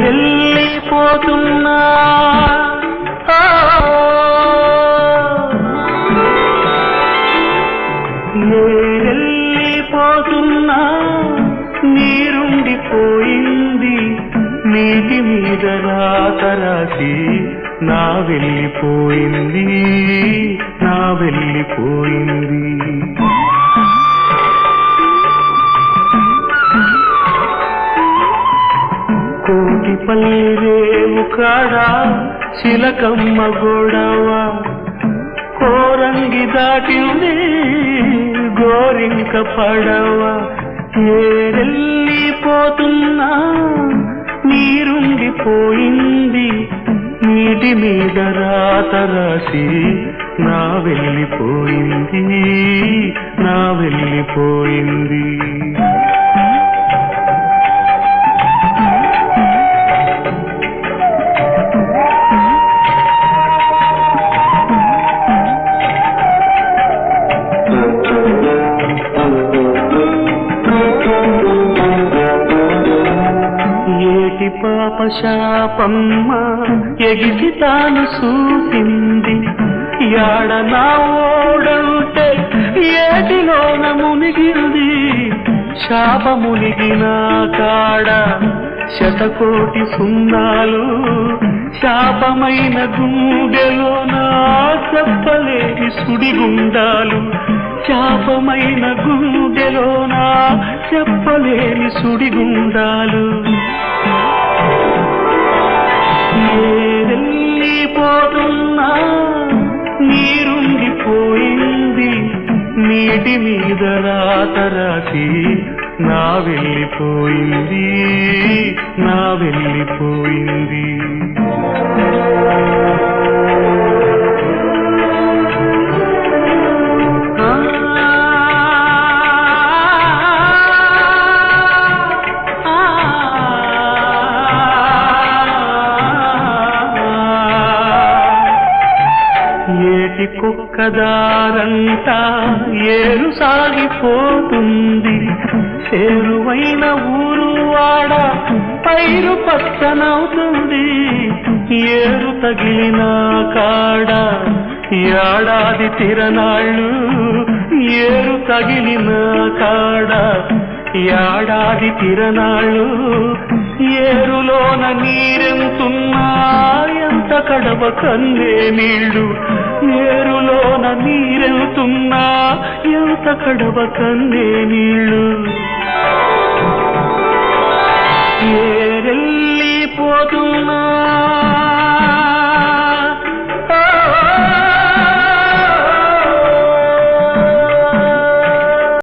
వెళ్ళిపోతున్నా వెళ్ళిపోతున్నా నీరుండిపోయింది నీటి మీద రాత నా వెళ్ళిపోయింది నా వెళ్ళిపోయింది. కోటి పల్లిరేవు కాడా చిలకమ్మ గొడవ. కోరంగి దాటింది గోరింక పడవ. ఏరెళ్ళిపోతున్నా నీరుండిపోయింది నీటి మీద రాత రాసి నా వెళ్ళిపోయింది నా వెళ్ళిపోయింది పాపశాపమ్మ శాపమ్మ ఎగిసి తాను చూసింది. యాడ నా ఓడంటే ఏటిలోన మునిగింది. శాప మునిగిన కాడ శతకోటి సున్నాలు శాపమైన గుండెలోన చెప్పలేని సుడిగుండాలు శాపమైన గుండెలోన చెప్పలేని సుడిగుండాలు. రాసి నా వెళ్ళిపోయింది నా వెళ్ళిపోయింది. ఏటి కుక్కదారంతా ఏరు సాగిపోతుంది. చేరువైన ఊరు వాడ పైరు పచ్చనవుతుంది. ఏరు తగిలిన కాడ ఏడాది తిరనాళ్ళు ఏరు తగిలిన కాడ ఏడాది తిరనాళ్ళు ఏరులోన నీరు కడవ కందే నీళ్ళు ఏరులోన నీరెళ్తున్నా ఎంత కడవ కందే నీళ్ళు